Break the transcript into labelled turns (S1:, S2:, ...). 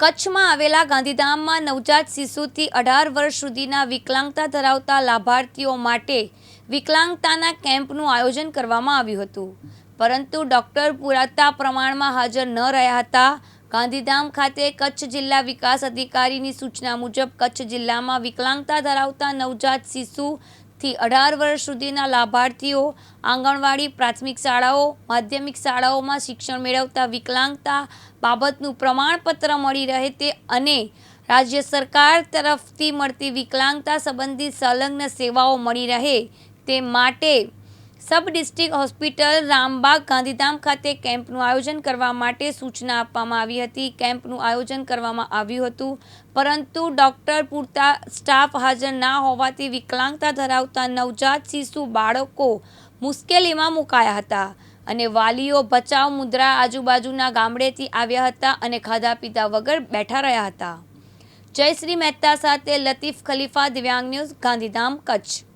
S1: કચ્છમાં આવેલા ગાંધીધામમાં નવજાત શિશુથી અઢાર વર્ષ સુધીના વિકલાંગતા ધરાવતા લાભાર્થીઓ માટે વિકલાંગતાના કેમ્પનું આયોજન કરવામાં આવ્યું હતું. પરંતુ ડોક્ટર પૂરતા પ્રમાણમાં હાજર ન રહ્યા હતા. ગાંધીધામ ખાતે કચ્છ જિલ્લા વિકાસ અધિકારીની સૂચના મુજબ કચ્છ જિલ્લામાં વિકલાંગતા ધરાવતા નવજાત શિશુથી અઢાર વર્ષ સુધીના લાભાર્થીઓ આંગણવાડી, પ્રાથમિક શાળાઓ, માધ્યમિક શાળાઓમાં શિક્ષણ મેળવતા વિકલાંગતા બાબતનું પ્રમાણપત્ર મળી રહે તે અને રાજ્ય સરકાર તરફથી મળતી વિકલાંગતા સંબંધિત સંલગ્ન સેવાઓ મળી રહે તે માટે sub district hospital Rambagh Gandhidham ખાતે કેમ્પનું આયોજન કરવા માટે સૂચના આપવામાં આવી હતી. કેમ્પનું આયોજન કરવામાં આવ્યું હતું, પરંતુ ડૉક્ટર પૂરતા સ્ટાફ હાજર ના હોવાથી વિકલાંગતા ધરાવતા નવજાત શિશુ બાળકો મુશ્કેલીમાં મુકાયા હતા અને વાલીઓ ભચાઉ મુદ્રા આજુબાજુના ગામડેથી આવ્યા હતા અને ખાધા પીધા વગર બેઠા રહ્યા હતા. જયશ્રી મહેતા સાથે લતીફ ખલીફા, દિવ્યાંગ ન્યૂઝ, ગાંધીધામ, કચ્છ.